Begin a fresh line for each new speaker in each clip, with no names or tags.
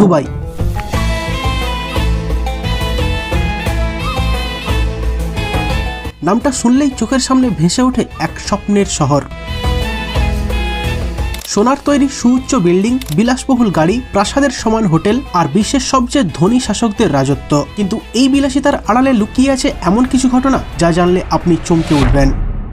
Dubai. নামটা শুনলেই চোখের সামনে ভেসে ওঠে এক স্বপ্নের শহর। সোনার তৈরি সুউচ্চ বিল্ডিং, বিলাসবহুল গাড়ি, প্রাসাদের সমান হোটেল আর বিশ্বের সবচেয়ে ধনী শাসকদের রাজত্ব। কিন্তু এই বিলাসিতার আড়ালে লুকিয়ে আছে এমন কিছু ঘটনা যা জানলে আপনি চমকে উঠবেন।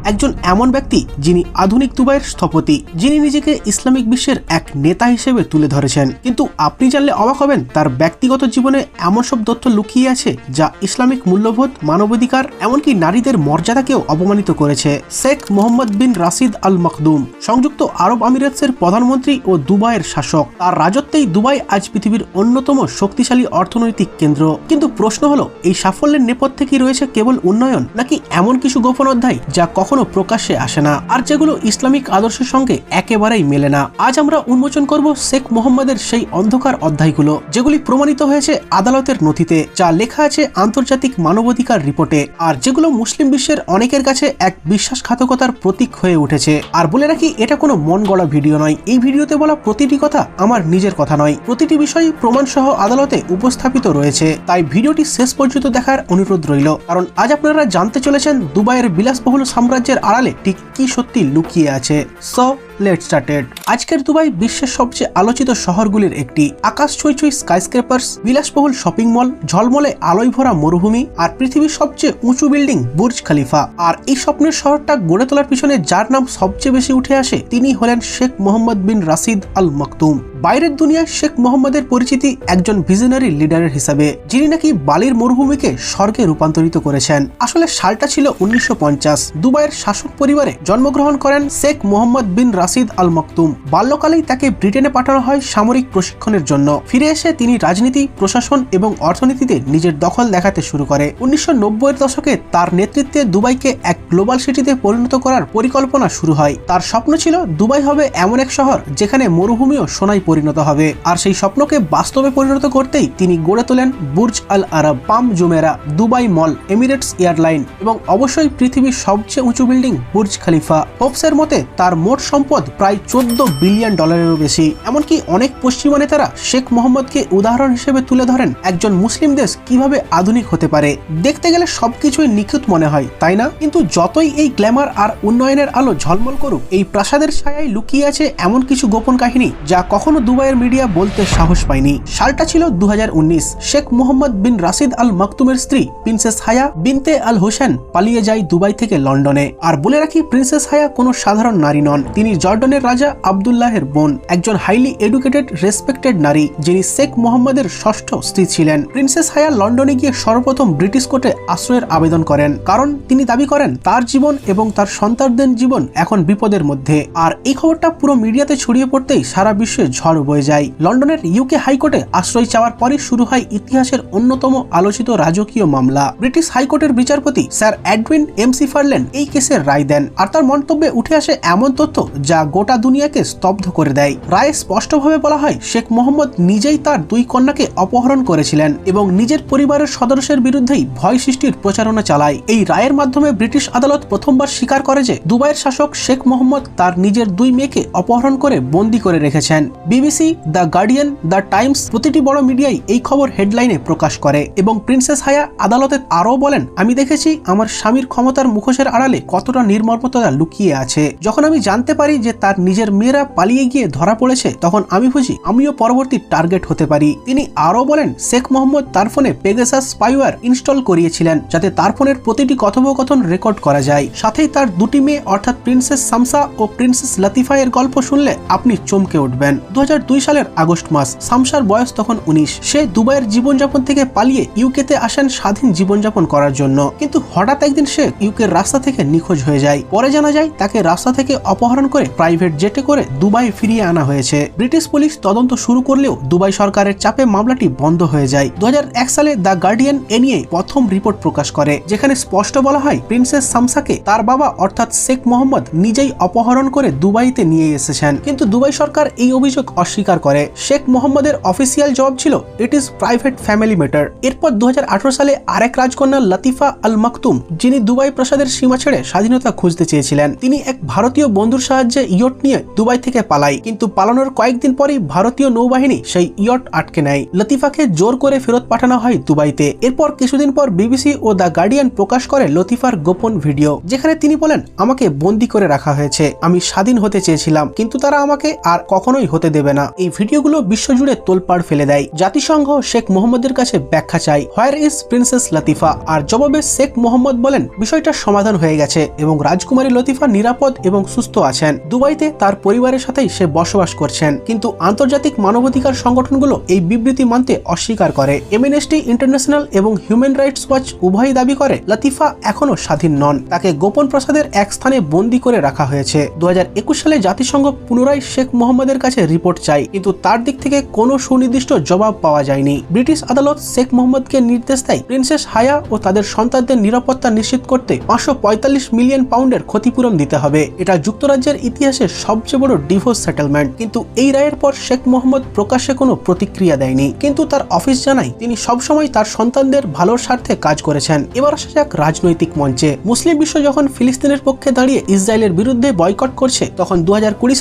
একজন এমন ব্যক্তি যিনি আধুনিক দুবাইয়ের স্থপতি, যিনি নিজেকে ইসলামিক বিশ্বের এক নেতা হিসেবে তুলে ধরেছেন। কিন্তু আপনি জানলে অবাক হবেন, তার ব্যক্তিগত জীবনে এমন সব তথ্য লুকিয়ে আছে যা ইসলামিক মূল্যবোধ, মানবাধিকার, এমনকি নারীদের মর্যাদাকেও অপমানিত করেছে। শেখ মোহাম্মদ বিন রাশিদ আল মখদুম সংযুক্ত আরব আমিরাতসের প্রধানমন্ত্রী ও দুবাইয়ের শাসক। তার রাজত্বেই দুবাই আজ পৃথিবীর অন্যতম শক্তিশালী অর্থনৈতিক কেন্দ্র। কিন্তু প্রশ্ন হলো, এই সাফল্যের নেপথ্যে কি রয়েছে কেবল উন্নয়ন, নাকি এমন কিছু গোপন অধ্যায় যা কখনো প্রকাশ্যে আসে না, আর যেগুলো ইসলামিক আদর্শের সঙ্গে একেবারেই মেলে না? আজ আমরা উন্মোচন করব শেখ মোহাম্মদের সেই অন্ধকার অধ্যায়গুলো, যেগুলি প্রমাণিত হয়েছে আদালতের নথিতে, যা লেখা আছে আন্তর্জাতিক মানবাধিকার রিপোর্টে, আর যেগুলো মুসলিম বিশ্বের অনেকের কাছে এক বিশ্বাসঘাতকতার প্রতীক হয়ে উঠেছে। আর বলে রাখি, এটা কোনো মন গড়া ভিডিও নয়। এই ভিডিওতে বলা প্রতিটি কথা আমার নিজের কথা। নয়। প্রতিটি বিষয় প্রমাণ সহ আদালতে উপস্থাপিত রয়েছে। তাই ভিডিওটি শেষ পর্যন্ত দেখার অনুরোধ রইল। কারণ আজ আপনারা জানতে চলেছেন দুবাইয়ের বিলাসবহুল সাম্রাজ্যের আড়ালে ঠিক কি সত্যি লুকিয়ে আছে। সো লেট স্টার্টেড আজকের দুবাই বিশ্বের সবচেয়ে আলোচিত শহরগুলির একটি আকাশ ছুঁই ছুঁই স্কাইস্ক্রেপার্স বিলাসবহুল শপিং মল ঝলমলে আলোয় ভরা মরুভূমি আর পৃথিবীর সবচেয়ে উঁচু বিল্ডিং বুর্জ খালিফা আর এই স্বপ্নের শহরটা গড়ে তোলার পিছনে যার নাম সবচেয়ে বেশি উঠে আসে, তিনি হলেন শেখ মোহাম্মদ বিন রাশিদ আল মকতুম বাইরের দুনিয়ায় শেখ মোহাম্মদের পরিচিতি একজন ভিজনারি লিডারের হিসাবে, যিনি নাকি বালির মরুভূমিকে স্বর্গে রূপান্তরিত করেছেন। আসলে সালটা ছিল উনিশশো পঞ্চাশ। দুবাইয়ের শাসক পরিবারে জন্মগ্রহণ করেন শেখ মোহাম্মদ বিন রাশিদ আল মকতুম। বাল্যকালেই তাকে ব্রিটেনে পাঠানো হয় সামরিক প্রশিক্ষণের জন্য। ফিরে এসে তিনি রাজনীতি, প্রশাসন এবং অর্থনীতিতে নিজের দখল দেখাতে শুরু করে। উনিশশো দশকে তার নেতৃত্বে দুবাইকে এক গ্লোবাল সিটিতে পরিণত করার পরিকল্পনা শুরু হয়। তার স্বপ্ন ছিল, দুবাই হবে এমন এক শহর যেখানে মরুভূমিও সোনায় পরিণত হবে। আর সেই স্বপ্নকে বাস্তবে পরিণত করতেই তিনি গড়ে তোলেন Burj Al Arab, Palm Jumeirah, Dubai Mall, Emirates Airline এবং অবশ্যই পৃথিবীর সবচেয়ে উঁচু বিল্ডিং বুর্জ খালিফা। হোপসের মতে, তার মোট সম্পদ প্রায় চোদ্দ বিলিয়ন ডলারেরও বেশি। এমনকি অনেক পশ্চিমা নেতারা শেখ মোহাম্মদকে উদাহরণ হিসেবে তুলে ধরেন একজন মুসলিম দেশ কীভাবে আধুনিক হতে পারে। দেখতে গেলে সবকিছুই নিখুঁত মনে হয়, তাই না? কিন্তু যতই এই গ্ল্যামার আর উন্নয়নের আলো ঝলমল করুক, এই প্রাসাদের ছায়ায় লুকিয়ে আছে এমন কিছু গোপন কাহিনী যা কখনো দুবাইয়ের মিডিয়া বলতে সাহস পায়নি। সালটা ছিল দু হাজার উনিশ। শেখ মোহাম্মদ বিন রাশিদ আল মাকতুমের স্ত্রী, প্রিন্সেস হায়া বিনতে আল হোসেন পালিয়ে যায় দুবাই থেকে লন্ডনে। আর বলে রাখি, প্রিন্সেস হায়া কোনো সাধারণ নারী নন, তিনি জর্ডনের রাজা আবদুল্লাহের বোন, একজন হাইলি এডুকেটেড রেসপেক্টেড নারী, যিনি শেখ মোহাম্মদের ষষ্ঠ স্ত্রী ছিলেন। প্রিন্সেস হায়া লন্ডনে গিয়ে সর্বপ্রথম ব্রিটিশ কোর্টে আশ্রয়ের আবেদন করেন, কারণ তিনি দাবি করেন, তার জীবন এবং তার সন্তানদের জীবন এখন বিপদের মধ্যে। আর এই খবরটা পুরো মিডিয়াতে ছড়িয়ে পড়তেই সারা বিশ্বে ঝড় বয়ে যায়। লন্ডনের ইউকে হাইকোর্টে আশ্রয় চাওয়ার পরই শুরু হয় ইতিহাসের অন্যতম আলোচিত রাজকীয় মামলা। ব্রিটিশ হাইকোর্টের বিচারপতি স্যার অ্যাডউইন এমসি ফার্লেন এই কেসের রায় দেন। আর তার মন্তব্যে উঠে আসে এমন তথ্য যা গোটা দুনিয়াকে স্তব্ধ করে দেয়। রায়ে স্পষ্টভাবে বলা হয়, শেখ মোহাম্মদ নিজেই তার দুই কন্যাকে অপহরণ করেছিলেন এবং নিজের পরিবারের সদস্যের বিরুদ্ধেই ভয় সৃষ্টির প্রচারণা চালায়। এই রায়ের মাধ্যমে ব্রিটিশ আদালত প্রথমবার স্বীকার করে যে, দুবাইয়ের শাসক শেখ মোহাম্মদ তার নিজের দুই মেয়েকে অপহরণ করে বন্দী করে রেখেছেন। BBC, the Guardian, the Times প্রতিটি বড় মিডিয়াই এই খবর হেডলাইনে প্রকাশ করে এবং প্রিন্সেস হায়া আদালতে আরও বলেন, আমি দেখেছি আমার স্বামীর ক্ষমতার মুখোশের আড়ালে কতটা নির্মমতা লুকিয়ে আছে। যখন আমি জানতে পারি যে তার নিজের মেয়েরা পালিয়ে গিয়ে ধরা পড়েছে, তখন আমি বুঝি আমিও পরবর্তী টার্গেট হতে পারি। তিনি আরও বলেন, শেখ মোহাম্মদ তার ফোনে পেগাসাস স্পাইওয়ার ইনস্টল করিয়েছিলেন যাতে তার ফোনের প্রতিটি কথোপকথন রেকর্ড করা যায়। সাথেই তার দুটি মেয়ে, অর্থাৎ প্রিন্সেস সামসা ও প্রিন্সেস লাতিফা এর গল্প শুনলে আপনি চমকে উঠবেন। দু হাজার দুই সালের আগস্ট মাস সামসার বয়স তখন উনিশ। সে দুবাইয়ের জীবনযাপন থেকে পালিয়ে ইউকেতে আসেন স্বাধীন জীবনযাপন করার জন্য। কিন্তু হঠাৎ একদিন সে ইউকের রাস্তা থেকে নিখোঁজ হয়ে যায়। পরে জানা যায়, তাকে রাস্তা থেকে অপহরণ করে প্রাইভেট জেটে করে দুবাই ফিরিয়ে আনা হয়েছে। ব্রিটিশ পুলিশ তদন্ত শুরু করলেও দুবাই সরকারের চাপে মামলাটি বন্ধ হয়ে যায়। দু হাজার এক সালে দ্য গার্ডিয়ান এ নিয়ে প্রথম রিপোর্ট প্রকাশ করে, যেখানে স্পষ্ট বলা হয় প্রিন্সেস সামসাকে তার বাবা অর্থাৎ শেখ মোহাম্মদ নিজেই অপহরণ করে দুবাইতে নিয়ে এসেছেন। কিন্তু দুবাই সরকার এই অভিযোগ অস্বীকার করে। শেখ মোহাম্মদের অফিসিয়াল জবাব ছিল it is private family matter এরপর দু হাজার আঠারো সালে আরেক রাজকন্যা লতিফা আল মাকতুম যিনি দুবাই প্রাসাদের সীমা ছেড়ে স্বাধীনতা খুঁজতে চেয়েছিলেন, তিনি এক ভারতীয় বন্ধুর সাহায্যে ইয়ট নিয়ে দুবাই থেকে পালাই, কিন্তু পালানোর কয়েকদিন পরেই ভারতীয় নৌবাহিনী সেই ইয়ট আটকে নেয়। লতিফাকে জোর করে ফেরত পাঠানো হয় দুবাইতে। এরপর কিছুদিন পর বিবিসি ও দ্য গার্ডিয়ান প্রকাশ করে লতিফার গোপন ভিডিও, যেখানে তিনি বলেন, আমাকে বন্দি করে রাখা হয়েছে। আমি স্বাধীন হতে চেয়েছিলাম, কিন্তু তারা আমাকে আর কখনোই হতে দেবে না। এই ভিডিওগুলো বিশ্বজুড়ে তোলপাড় ফেলে দেয়। জাতিসংঘ শেখ মোহাম্মদের কাছে ব্যাখ্যা চাই হোয়ার ইজ প্রিন্সেস লতিফা? আর জবাবে শেখ মোহাম্মদ বলেন বিষয়টা সমাধান হয়ে গেছে এবং রাজকুমারী লতিফা নিরাপদ এবং সুস্থ আছেন। দুবাইতে তার পরিবারের সাথেই সে বসবাস করছেন। কিন্তু আন্তর্জাতিক মানবাধিকার সংগঠনগুলো এই বিবৃতি মানতে অস্বীকার করে। এমএনএসটি ইন্টারন্যাশনাল এবং হিউম্যান রাইটস ওয়াচ উভয়ই দাবি করে, লতিফা এখনও স্বাধীন নন। তাকে গোপন প্রসাদের এক স্থানে বন্দী করে রাখা হয়েছে। দু হাজার একুশ সালে জাতিসংঘ পুনরায় শেখ মোহাম্মদের কাছে রিপোর্ট চাই কিন্তু তার দিক থেকে কোনো সুনির্দিষ্ট জবাব পাওয়া যায়নি। ব্রিটিশ আদালত শেখ মোহাম্মদকে নির্দেশ দেয়, প্রিন্সেস হায়া ও তাদের সন্তানদের নিরাপত্তা নিশ্চিত করতে পাঁচশো পঁয়তাল্লিশ মিলিয়ন পাউন্ডের ক্ষতিপূরণ দিতে হবে। এটা যুক্তরাজ্যের ইতিহাসে সবচেয়ে বড় ডিভোর্স সেটেলমেন্ট কিন্তু এই রায়ের পর শেখ মোহাম্মদ প্রকাশ্যে কোনো প্রতিক্রিয়া দেয়নি। কিন্তু তার অফিস জানায়, তিনি সবসময় তার সন্তানদের ভালোর স্বার্থে কাজ করেছেন। এবার আসা যাক রাজনৈতিক মঞ্চে। মুসলিম বিশ্ব যখন ফিলিস্তিনের পক্ষে দাঁড়িয়ে ইসরায়েলের বিরুদ্ধে বয়কট করছে, তখন দু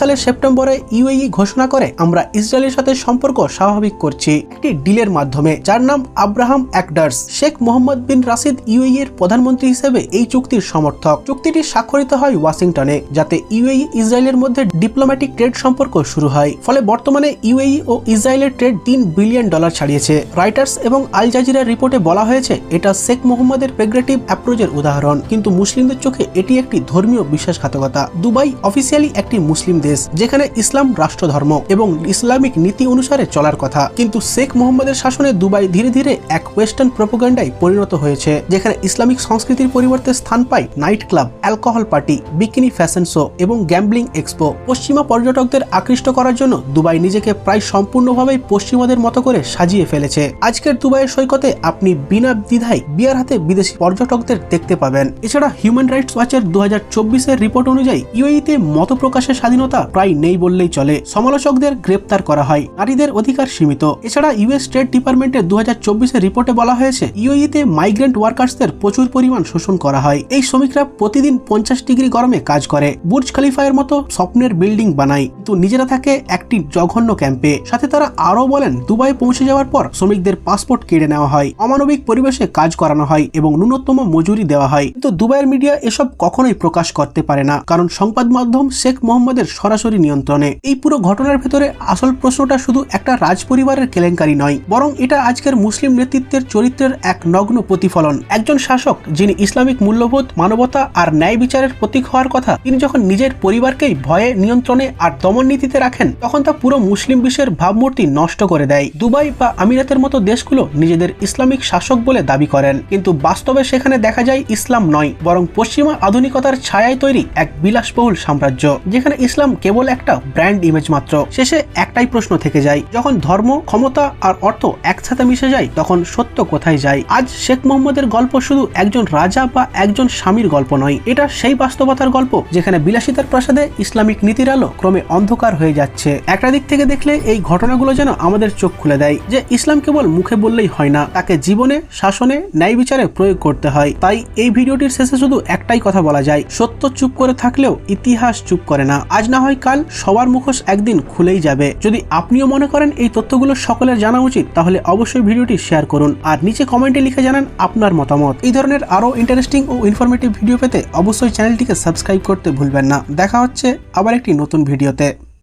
সালের সেপ্টেম্বরে ইউএই ঘোষণা করে, আমরা ইসরায়েলের সাথে সম্পর্ক স্বাভাবিক করছি। একটি ডিলের মাধ্যমে, যার নাম Abraham Accords Sheikh Mohammed bin Rashid UAE এর প্রধানমন্ত্রী হিসেবে এই চুক্তির সমর্থক। চুক্তিটি স্বাক্ষরিত হয় ওয়াশিংটনে, যাতে ইউএই ইসরায়েলের মধ্যে ডিপ্লোম্যাটিক ট্রেড সম্পর্ক শুরু হয়, ফলে বর্তমানে ইউএই ও ইসরায়েলের ট্রেড তিন বিলিয়ন ডলার ছাড়িয়েছে। রাইটার্স এবং আল জাজিরার রিপোর্টে বলা হয়েছে, এটা শেখ মোহাম্মদের প্রেগ্রেটিভ অ্যাপ্রোচের উদাহরণ, কিন্তু মুসলিমদের চোখে এটি একটি ধর্মীয় বিশ্বাসঘাতকতা। দুবাই অফিসিয়ালি একটি মুসলিম দেশ, যেখানে ইসলাম রাষ্ট্র ধর্ম এবং ইসলামিক নীতি অনুসারে চলার কথা। কিন্তু শেখ মোহাম্মদের শাসনে দুবাই ধীরে ধীরে এক ওয়েস্টার্ন প্রোপাগান্ডায় পরিণত হয়েছে, যেখানে ইসলামিক সংস্কৃতির পরিবর্তে স্থান পায় night club alcohol party bikini fashion show এবং গ্যাম্বলিং এক্সপো পশ্চিমা পর্যটকদের আকৃষ্ট করার জন্য দুবাই নিজেকে প্রায় সম্পূর্ণভাবে পশ্চিমাদের মতো করে সাজিয়ে ফেলেছে। আজকের দুবাইয়ের সৈকতে আপনি বিনা দ্বিধায় বিয়ার হাতে বিদেশি পর্যটকদের দেখতে পাবেন। এছাড়া হিউম্যান রাইটস ওয়াচের দু হাজার রিপোর্ট অনুযায়ী ইউএইতে মত প্রকাশের স্বাধীনতা প্রায় নেই বললেই চলে। সমালোচকদের গ্রেপ্তার করা হয়, নারীদের অধিকার সীমিত। এছাড়া ইউএস স্টেট ডিপার্টমেন্টের দু হাজার রিপোর্টে বলা হয়েছে, ইউএইতে মাইগ্রেন্ট ওয়ার্কার্সদের প্রচুর পরিমাণ শোষণ করা হয়। এই শ্রমিকরা প্রতিদিন পঞ্চাশ ডিগ্রি গরমে কাজ করে। বুর্জ খালিফায়ের মতো স্বপ্নের বিল্ডিং বানায়। কিন্তু নিজেরা থাকে একটি জঘন্য ক্যাম্পে। সাথে তারা আরও বলেন, দুবাই পৌঁছে যাওয়ার পর শ্রমিকদের পাসপোর্ট কেড়ে নেওয়া হয়, অমানবিক পরিবেশে কাজ করানো হয় এবং ন্যূনতম মজুরি দেওয়া হয়। কিন্তু দুবাইয়ের মিডিয়া এসব কখনোই প্রকাশ করতে পারে না, কারণ সংবাদ মাধ্যম শেখ মোহাম্মদের সরাসরি নিয়ন্ত্রণে। এই পুরো ঘটনার ভেতরে আসল প্রশ্নটা শুধু একটা রাজ পরিবারের কেলেঙ্কারি নয়, বরং এটা আজকের মুসলিম নেতৃত্বের চরিত্রের এক নগ্ন প্রতিফলন। একজন শাসক, যিনি ইসলামিক মূল্যবোধ, মানবতা আর ন্যায় বিচারের প্রতীক হওয়ার কথা, তিনি যখন নিজের পরিবারকেই ভয়ে নিয়ন্ত্রণে আর দমন নীতিতে রাখেন, তখন তা পুরো মুসলিম বিশ্বের ভাবমূর্তি নষ্ট করে দেয়। দুবাই বা আমিরাতের মতো দেশগুলো নিজেদের ইসলামিক শাসক বলে দাবি করেন। কিন্তু বাস্তবে সেখানে দেখা যায় ইসলাম নয়, বরং পশ্চিমা আধুনিকতার ছায়ায় তৈরি এক বিলাসবহুল সাম্রাজ্য, যেখানে ইসলাম কেবল একটা ব্র্যান্ড ইমেজ মাত্র। শেষে একটাই প্রশ্ন থেকে যায়, যখন ধর্ম, ক্ষমতা আর অর্থ একসাথে মিশে যায়, তখন সত্য কোথায় যায়? আজ শেখ মোহাম্মদের গল্প শুধু একজন রাজা বা একজন স্বামীর গল্প নয়, এটা সেই বাস্তবতার গল্প, যেখানে বিলাসিতার প্রাসাদে ইসলামিক নীতির আলো ক্রমে অন্ধকার হয়ে যাচ্ছে। একটা দিক থেকে দেখলে এই ঘটনাগুলো যেন আমাদের চোখ খুলে দেয়, যে ইসলাম কেবল মুখে বললেই হয় না, তাকে জীবনে, শাসনে, ন্যায় বিচারে প্রয়োগ করতে হয়। তাই এই ভিডিওটির শেষে শুধু একটাই কথা বলা যায়, সত্য চুপ করে থাকলেও ইতিহাস চুপ করে না। আজ না হয় কাল সবার মুখোশ একদিন খুলেই যাবে। যদি আপনিও মনে করেন এই তথ্যগুলো সকলের জানা উচিত, তাহলে অবশ্যই ভিডিওটি শেয়ার করুন। আর নিচে কমেন্টে লিখে জানান আপনার মতামত। এই ধরনের আরও ইন্টারেস্টিং ও ইনফরমেটিভ ভিডিও পেতে অবশ্যই চ্যানেলটিকে সাবস্ক্রাইব করতে ভুলবেন না। দেখা হচ্ছে আবার একটি নতুন ভিডিওতে।